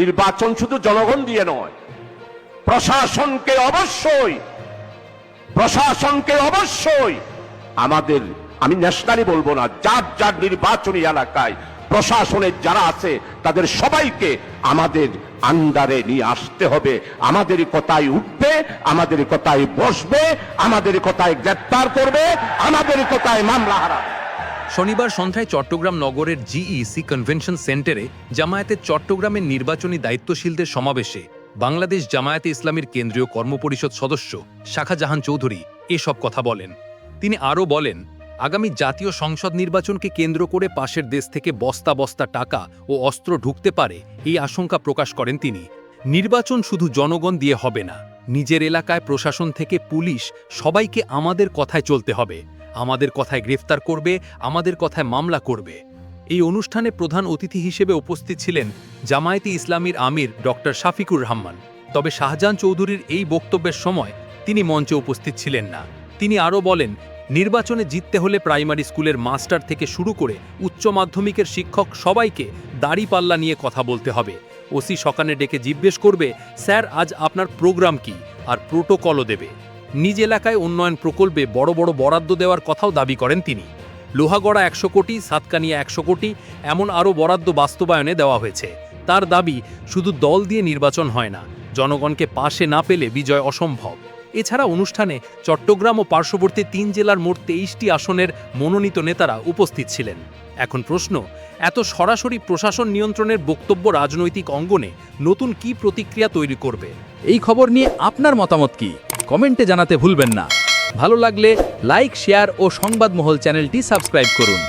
নির্বাচন শুধু জনগণ দিয়ে নয়, প্রশাসনকে অবশ্যই প্রশাসনকে অবশ্যই আমাদের, আমি ন্যাশনালি বলব না, যার যার নির্বাচনী এলাকায় প্রশাসনের যারা আছে, তাদের সবাইকে আমাদের আন্ডারে নিয়ে আসতে হবে। আমাদের কথায় উঠবে, আমাদের কথায় বসবে, আমাদের কথায় গ্রেপ্তার করবে, আমাদের কথায় মামলা হারাবে। শনিবার সন্ধ্যায় চট্টগ্রাম নগরের জিইসি কনভেনশন সেন্টারে জামায়াতের চট্টগ্রামের নির্বাচনী দায়িত্বশীলদের সমাবেশে বাংলাদেশ জামায়াতে ইসলামীর কেন্দ্রীয় কর্মপরিষদ সদস্য শাখা জাহান চৌধুরী এসব কথা বলেন। তিনি আরও বলেন, আগামী জাতীয় সংসদ নির্বাচনকে কেন্দ্র করে পাশের দেশ থেকে বস্তা বস্তা টাকা ও অস্ত্র ঢুকতে পারে এই আশঙ্কা প্রকাশ করেন তিনি। নির্বাচন শুধু জনগণ দিয়ে হবে না, নিজের এলাকায় প্রশাসন থেকে পুলিশ সবাইকে আমাদের কথায় চলতে হবে। আমাদের কথায় গ্রেফতার করবে, আমাদের কথায় মামলা করবে। এই অনুষ্ঠানে প্রধান অতিথি হিসেবে উপস্থিত ছিলেন জামায়াতে ইসলামীর আমির ডক্টর শাফিকুর রহমান। তবে শাহজাহান চৌধুরীর এই বক্তব্যের সময় তিনি মঞ্চে উপস্থিত ছিলেন না। তিনি আরও বলেন, নির্বাচনে জিততে হলে প্রাইমারি স্কুলের মাস্টার থেকে শুরু করে উচ্চ মাধ্যমিকের শিক্ষক সবাইকে দাড়িপাল্লা নিয়ে কথা বলতে হবে। ওসি সকানে ডেকে জিজ্ঞেস করবে, স্যার, আজ আপনার প্রোগ্রাম কি? আর প্রোটোকলও দেবে। নিজ এলাকায় উন্নয়ন প্রকল্পে বড় বড় বরাদ্দ দেওয়ার কথাও দাবি করেন তিনি। লোহাগড়া একশো কোটি, সাতকানিয়া একশো কোটি, এমন আরও বরাদ্দ বাস্তবায়নে দেওয়া হয়েছে। তার দাবি, শুধু দল দিয়ে নির্বাচন হয় না, জনগণকে পাশে না পেলে বিজয় অসম্ভব। এছাড়া অনুষ্ঠানে চট্টগ্রাম ও পার্শ্ববর্তী তিন জেলার মোট তেইশটি আসনের মনোনীত নেতারা উপস্থিত ছিলেন। এখন প্রশ্ন, এত সরাসরি প্রশাসন নিয়ন্ত্রণের বক্তব্য রাজনৈতিক অঙ্গনে নতুন কি প্রতিক্রিয়া তৈরি করবে? এই খবর নিয়ে আপনার মতামত কি? কমেন্টে জানাতে ভুলবেন না। ভালো লাগলে লাইক শেয়ার ও সংবাদমহল চ্যানেলটি সাবস্ক্রাইব করুন।